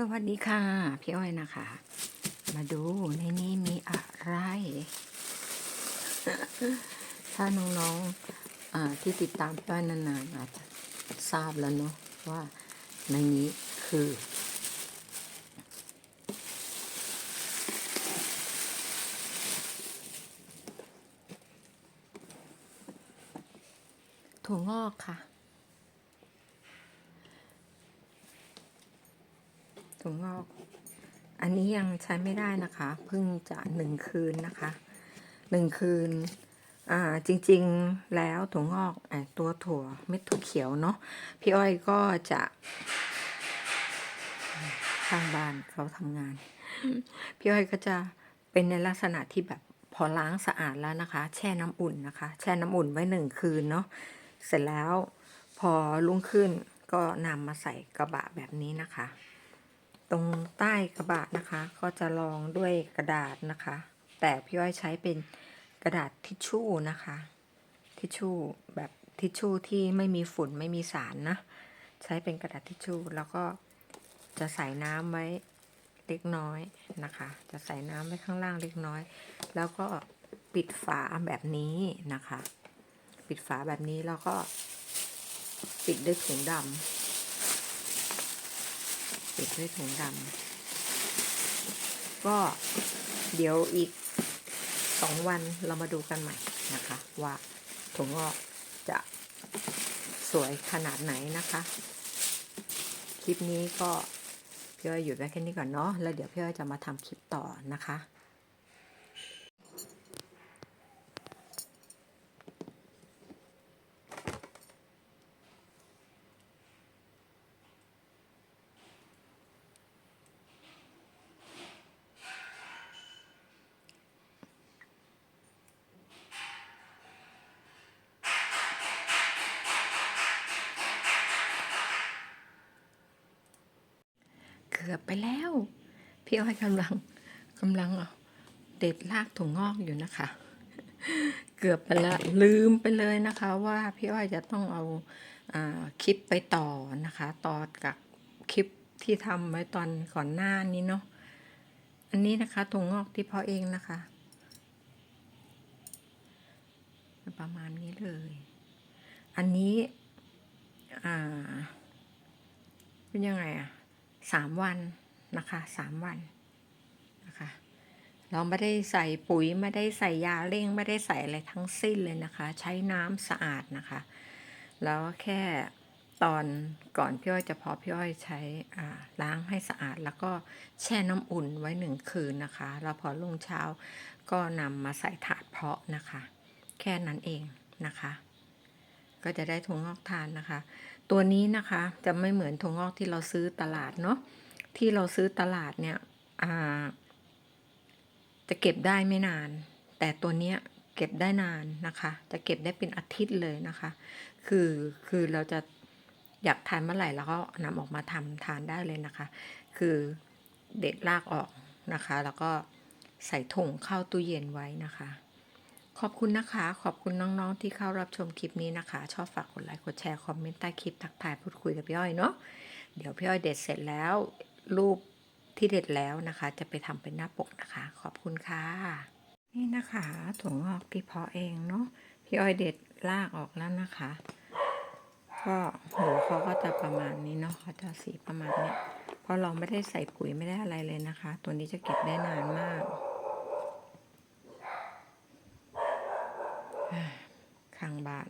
สวัสดีค่ะ พี่อ้อยนะคะ มาดูในนี้มีอะไร ถ้าน้องๆที่ติดตามพี่อ้อยนานๆอาจจะทราบแล้วเนาะว่าในนี้คือ ถั่วงอกค่ะ ถั่วงอก อันนี้ยังใช้ไม่ได้นะคะ เพิ่งจะหนึ่งคืนนะคะหนึ่งคืนอ่าจริงๆแล้วถั่วงอกไอตัวถั่วเม็ดถั่วเขียวเนาะพี่อ้อยก็จะทางบ้านเขาทำงาน พี่อ้อยก็จะเป็นในลักษณะที่แบบพอล้างสะอาดแล้วนะคะ แช่น้ำอุ่นนะคะ แช่น้ำอุ่นไว้หนึ่งคืนเนาะเสร็จแล้วพอรุ่งขึ้นก็นำมาใส่กระบะแบบนี้นะคะ ตรงใต้กระบะนะคะ ก็จะรองด้วยกระดาษนะคะ แต่พี่อ้อยใช้เป็นกระดาษทิชชู่นะคะ ทิชชู่แบบทิชชู่ที่ไม่มีฝุ่นไม่มีสารนะ ใช้เป็นกระดาษทิชชู่แล้วก็จะใส่น้ำไว้เล็กน้อยนะคะ จะใส่น้ำไว้ข้างล่างเล็กน้อย แล้วก็ปิดฝาแบบนี้นะคะ ปิดฝาแบบนี้แล้วก็ปิดด้วยถุงดำ ปิดด้วยถุงดำก็เดี๋ยวอีกสองวันเรามาดูกันใหม่นะคะ ว่าถุงงอกจะสวยขนาดไหนนะคะ คลิปนี้ก็พี่อ้อยหยุดไว้แค่นี้ก่อนเนาะแล้วเดี๋ยวพี่อ้อยจะมาทำคลิปต่อนะคะ เกือบไปแล้ว พี่อ้อยกำลังกำลังเด็ดรากถั่วงอกอยู่นะคะ เกือบไปล้วลืมไปเลยนะคะว่าพี่อ้อยจะต้องเอาอาคลิปไปต่อนะคะ ต่อกับคลิปที่ทำไว้ตอนก่อนหน้านี้เนาะอันนี้นะคะถั่วงอกที่พาะเองนะคะ ประมาณนี้เลย อันนี้อ่าเป็นยังไงอะ สามวันนะคะสามวันนะคะเราไม่ได้ใส่ปุ๋ยไม่ได้ใส่ยาเร่งไม่ได้ใส่อะไรทั้งสิ้นเลยนะคะ ใช้น้ำสะอาดนะคะ แล้วแค่ตอนก่อนพี่อ้อยจะเพาะพี่อ้อยใช้อ่าล้างให้สะอาด แล้วก็แช่น้ำอุ่นไว้หนึ่งคืนนะคะแล้วพอรุ่งเช้าก็นำมาใส่ถาดเพาะนะคะ แค่นั้นเองนะคะ ก็จะได้ถั่วงอกทานนะคะ ตัวนี้นะคะจะไม่เหมือนถั่วงอกที่เราซื้อตลาดเนาะที่เราซื้อตลาดเนี่ยจะเก็บได้ไม่นาน แต่ตัวเนี้ยเก็บได้นานนะคะ จะเก็บได้เป็นอาทิตย์เลยนะคะ คือคือเราจะอยากทานเมื่อไหร่เราก็นำออกมาทำทานได้เลยนะคะ คือเด็ดรากออกนะคะ แล้วก็ใส่ถุงเข้าตู้เย็นไว้นะคะ ขอบคุณนะคะ ขอบคุณน้องๆ ที่เข้ารับชมคลิปนี้นะคะ ชอบฝากกดไลค์ กดแชร์ คอมเมนต์ใต้คลิป ทักทายพูดคุยกับพี่อ้อยเนาะ เดี๋ยวพี่อ้อยเด็ดเสร็จแล้ว รูปที่เด็ดแล้วนะคะ จะไปทำเป็นหน้าปกนะคะ ขอบคุณค่ะ นี่นะคะถั่วงอกที่เพาะเองเนาะ พี่อ้อยเด็ดรากออกแล้วนะคะ ก็หัวเขาก็จะประมาณนี้เนาะเขาจะสีประมาณนี้เพราะเราไม่ได้ใส่ปุ๋ยไม่ได้อะไรเลยนะคะ ตัวนี้จะเก็บได้นานมาก ข้างบ้าน